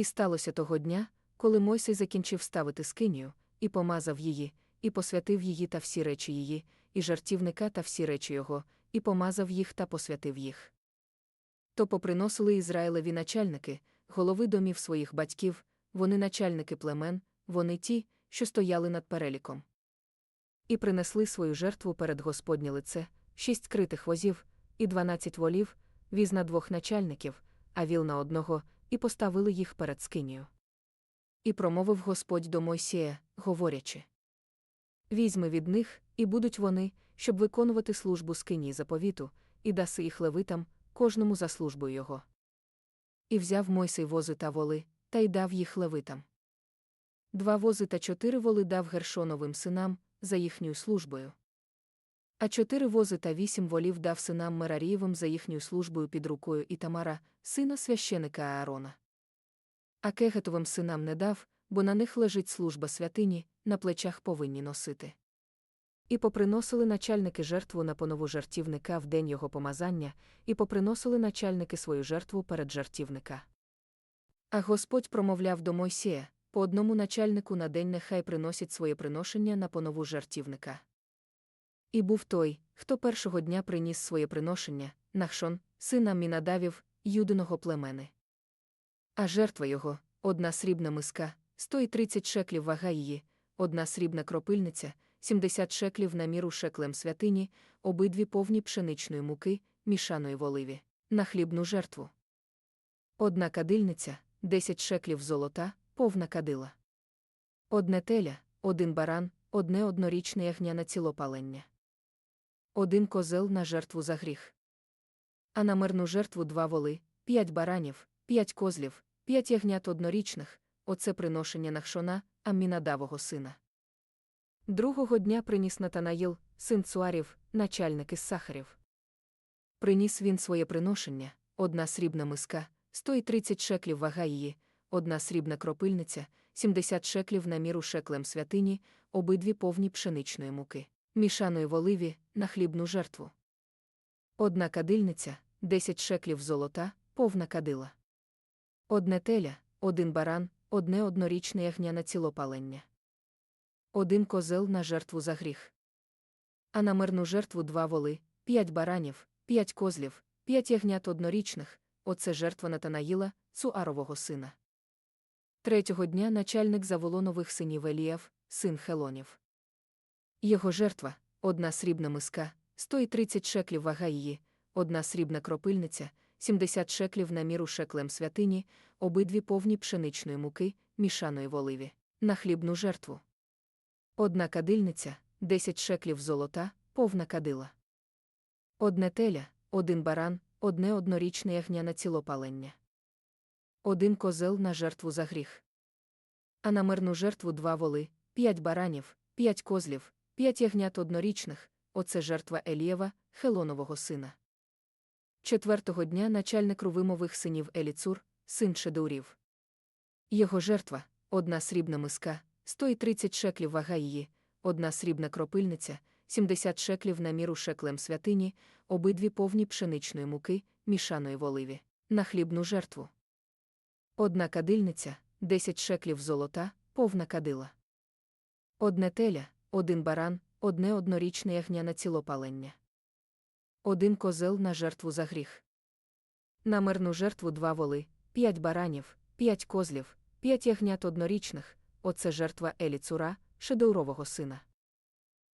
І сталося того дня, коли Мойсей закінчив ставити скинію, і помазав її, і посвятив її та всі речі її, і жартівника та всі речі його, і помазав їх та посвятив їх. То поприносили Ізраїлеві начальники, голови домів своїх батьків, вони начальники племен, вони ті, що стояли над переліком. І принесли свою жертву перед Господнє лице, шість критих возів, і дванадцять волів, віз на двох начальників, а віл на одного, і поставили їх перед скинію. І промовив Господь до Мойсія, говорячи: Візьми від них, і будуть вони, щоб виконувати службу скині заповіту, і даси їх левитам, кожному за службою його. І взяв Мойсей вози та воли, та й дав їх левитам. Два вози та чотири воли дав Гершоновим синам за їхньою службою. А чотири вози та вісім волів дав синам Мерарієвим за їхньою службою під рукою Ітамара, сина священика Аарона. А кегетовим синам не дав, бо на них лежить служба святині, на плечах повинні носити. І поприносили начальники жертву на понову жартівника в день його помазання, і поприносили начальники свою жертву перед жартівника. А Господь промовляв до Мойсія по одному начальнику на день нехай приносять своє приношення на понову жартівника. І був той, хто першого дня приніс своє приношення, Нахшон, сина Мінадавів, юдиного племени. А жертва його одна срібна миска, сто й тридцять шеклів вага її, одна срібна кропильниця, сімдесят шеклів на міру шеклем святині, обидві повні пшеничної муки, мішаної в оливі, на хлібну жертву. Одна кадильниця, десять шеклів золота, повна кадила. Одне теля, один баран, одне однорічне ягня на цілопалення. Один козел на жертву за гріх. А на мирну жертву два воли, п'ять баранів, п'ять козлів, п'ять ягнят однорічних, оце приношення Нахшона, Аммінадавого сина. Другого дня приніс Натанаїл, син Цуарів, начальник із сахарів. Приніс він своє приношення, одна срібна миска, сто й тридцять шеклів вага її, одна срібна кропильниця, сімдесят шеклів на міру шеклем святині, обидві повні пшеничної муки, мішаної в оливі, на хлібну жертву. Одна кадильниця, десять шеклів золота, повна кадила. Одне теля, один баран, одне однорічне ягня на цілопалення. Один козел на жертву за гріх. А на мирну жертву два воли, п'ять баранів, п'ять козлів, п'ять ягнят однорічних, оце жертва Натанаїла, Цуарового сина. Третього дня начальник Заволонових синів Еліяв, син Хелонів. Його жертва одна срібна миска, сто й тридцять шеклів вага її, одна срібна кропильниця, сімдесят шеклів на міру шеклем святині, обидві повні пшеничної муки, мішаної в оливі, на хлібну жертву. Одна кадильниця, десять шеклів золота, повна кадила. Одне теля, один баран, одне однорічне ягня на цілопалення. Один козел на жертву за гріх. А на мирну жертву два воли, п'ять баранів, п'ять козлів, п'ять ягнят однорічних, оце жертва Елієва, Хелонового сина. Четвертого дня начальник рувимових синів Еліцур, син Шедеурів. Його жертва одна срібна миска, сто й тридцять шеклів вага її, одна срібна кропильниця, сімдесят шеклів на міру шеклем святині, обидві повні пшеничної муки, мішаної в оливі, на хлібну жертву. Одна кадильниця, десять шеклів золота, повна кадила. Одне теля, один баран, одне однорічне ягня на цілопалення. Один козел на жертву за гріх. На мирну жертву два воли, п'ять баранів, п'ять козлів, п'ять ягнят однорічних, оце жертва Еліцура, Шедеурового сина.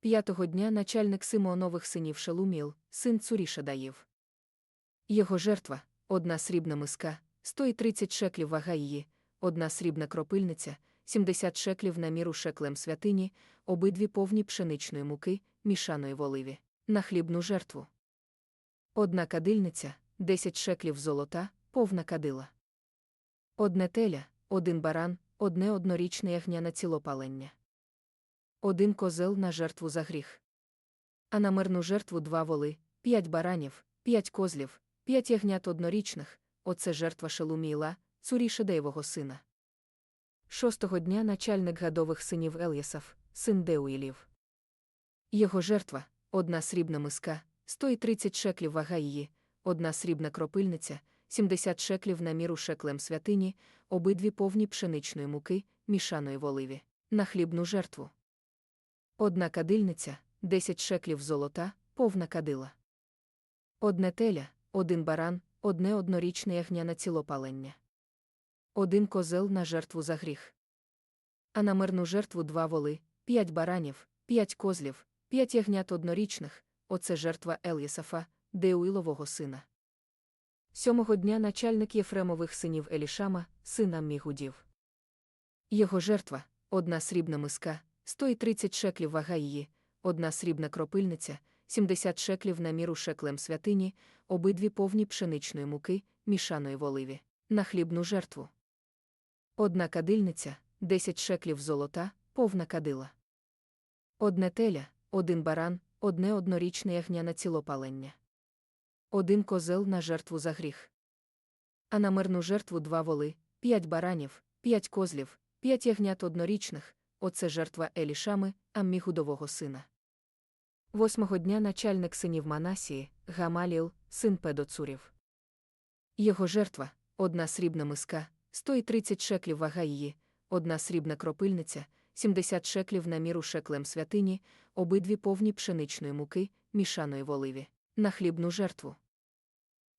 П'ятого дня начальник Симеонових синів Шелуміл, син Цуріша даїв. Його жертва одна срібна миска, сто й тридцять шеклів вага її, одна срібна кропильниця, сімдесят шеклів на міру шеклем святині, обидві повні пшеничної муки, мішаної в оливі, на хлібну жертву. Одна кадильниця, десять шеклів золота, повна кадила. Одне теля, один баран, одне однорічне ягня на цілопалення. Один козел на жертву за гріх. А на мирну жертву два воли, п'ять баранів, п'ять козлів, п'ять ягнят однорічних, оце жертва Шелуміла, цурі Шедеєвого сина. Шостого дня начальник гадових синів Ельясав, син Деуїлів. Його жертва одна срібна миска, сто й тридцять шеклів вага її, одна срібна кропильниця, 70 шеклів на міру шеклем святині, обидві повні пшеничної муки, мішаної в оливі, на хлібну жертву. Одна кадильниця, 10 шеклів золота, повна кадила. Одне теля, один баран, одне однорічне ягня на цілопалення. Один козел на жертву за гріх. А на мирну жертву два воли, п'ять баранів, п'ять козлів, п'ять ягнят однорічних, оце жертва Елєсафа, Деуїлового сина. Сьомого дня начальник Єфремових синів Елішама, сина Мігудів. Його жертва одна срібна миска, 130 шеклів вага її, одна срібна кропильниця, 70 шеклів на міру шеклем святині, обидві повні пшеничної муки, мішаної в оливі, на хлібну жертву. Одна кадильниця, 10 шеклів золота, повна кадила. Одне теля, один баран, одне однорічне ягня на цілопалення. Один козел на жертву за гріх. А на мирну жертву два воли, п'ять баранів, п'ять козлів, п'ять ягнят однорічних, оце жертва Елішами, Аммігудового сина. Восьмого дня начальник синів Манасії, Гамаліл, син Педоцурів. Його жертва одна срібна миска, 130 шеклів вага її, одна срібна кропильниця, 70 шеклів на міру шеклем святині, обидві повні пшеничної муки, мішаної в оливі, на хлібну жертву.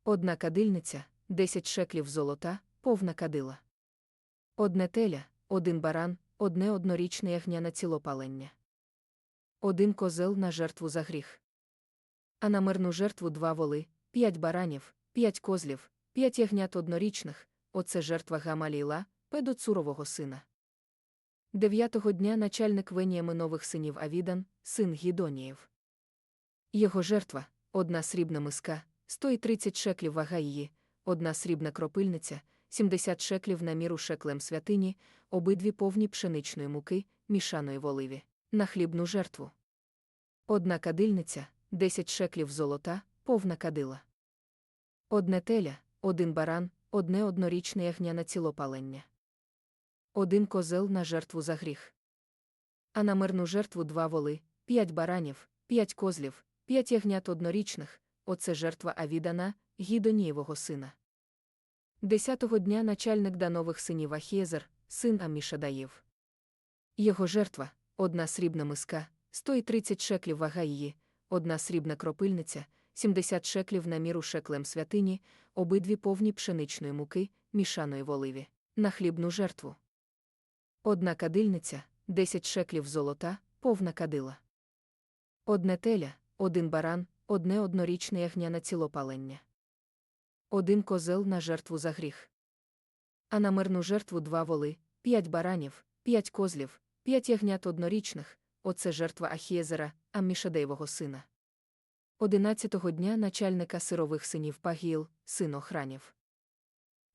Одна кадильниця, 10 шеклів золота, повна кадила. Одне теля, один баран, одне однорічне ягня на цілопалення. Один козел на жертву за гріх. А на мирну жертву два воли, п'ять баранів, п'ять козлів, п'ять ягнят однорічних, оце жертва Гамаліла, Педоцурового сина. Дев'ятого дня начальник Веніаминових синів Авідан, син Гідонієв. Його жертва одна срібна миска, 130 шеклів вага її, одна срібна кропильниця, 70 шеклів на міру шеклем святині, обидві повні пшеничної муки, мішаної в оливі, на хлібну жертву. Одна кадильниця, 10 шеклів золота, повна кадила. Одне теля, один баран, одне однорічне ягня на цілопалення. Один козел на жертву за гріх. А на мирну жертву два воли, п'ять баранів, п'ять козлів, п'ять ягнят однорічних, оце жертва Авідана, Гідонієвого сина. Десятого дня начальник данових синів Ахєзер, син Амішадаїв. Його жертва одна срібна миска, 130 шеклів вага її, одна срібна кропильниця, 70 шеклів на міру шеклем святині, обидві повні пшеничної муки, мішаної в оливі, на хлібну жертву. Одна кадильниця, 10 шеклів золота, повна кадила. Одне теля, один баран, одне однорічне ягня на цілопалення. Один козел на жертву за гріх. А на мирну жертву два воли, п'ять баранів, п'ять козлів, п'ять ягнят однорічних, оце жертва Ахієзера, Аммішадеєвого сина. Одинадцятого дня начальника сирових синів Пагіл, син охранів.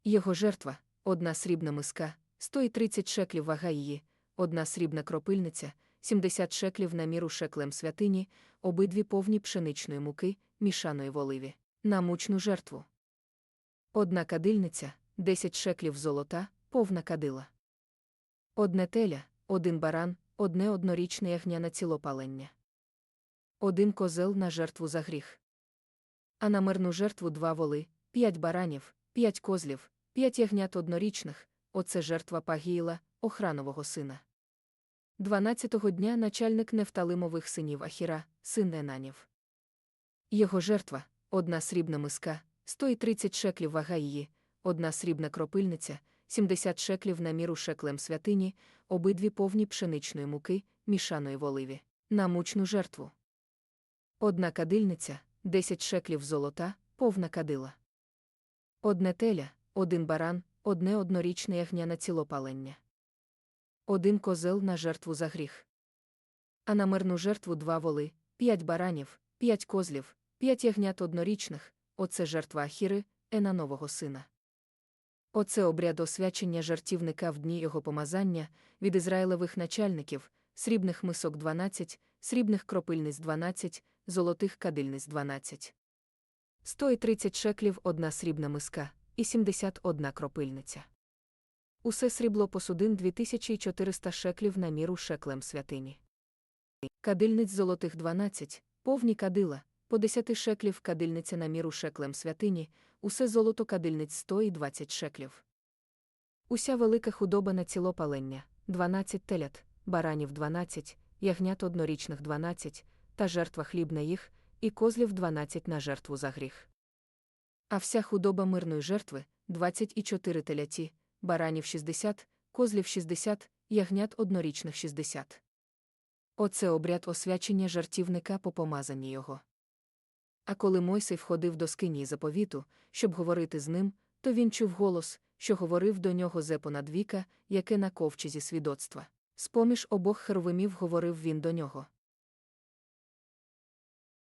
Його жертва одна срібна миска, 130 шеклів вага її, одна срібна кропильниця, 70 шеклів на міру шеклем святині, обидві повні пшеничної муки, мішаної в оливі, на мучну жертву. Одна кадильниця, 10 шеклів золота, повна кадила. Одне теля, один баран, одне однорічне ягня на цілопалення. Один козел на жертву за гріх. А на мирну жертву два воли, п'ять баранів, п'ять козлів, п'ять ягнят однорічних, оце жертва Пагіїла, охранового сина. Дванадцятого дня начальник Нефталимових синів Ахіра, син Енанів. Його жертва одна срібна миска, 130 шеклів вага її, одна срібна кропильниця, 70 шеклів на міру шеклем святині, обидві повні пшеничної муки, мішаної в оливі, на мучну жертву. Одна кадильниця, 10 шеклів золота, повна кадила. Одне теля, один баран, одне однорічне ягня на цілопалення. Один козел на жертву за гріх. А на мирну жертву два воли, п'ять баранів, п'ять козлів, п'ять ягнят однорічних, оце жертва Ахіри, Енанового сина. Оце обряд освячення жертівника в дні його помазання від ізраїлевих начальників, срібних мисок 12, срібних кропильниць 12, золотих кадильниць 12. 130 шеклів одна срібна миска і 71 кропильниця. Усе срібло посудин 2400 шеклів на міру шеклем святині. Кадильниць золотих 12, повні кадила, по десяти шеклів кадильниця на міру шеклем святині, усе золото кадильниць сто і двадцять шеклів. Уся велика худоба на ціло палення, дванадцять телят, баранів дванадцять, ягнят однорічних дванадцять, та жертва хлібна їх, і козлів дванадцять на жертву за гріх. А вся худоба мирної жертви двадцять і чотири теляті, баранів шістдесят, козлів шістдесят, ягнят однорічних шістдесят. Оце обряд освячення жартівника по помазанні його. А коли Мойсей входив до скинії заповіту, щоб говорити з ним, то він чув голос, що говорив до нього зепонад віка, яке на ковчезі свідоцтва. З-поміж обох херовимів говорив він до нього.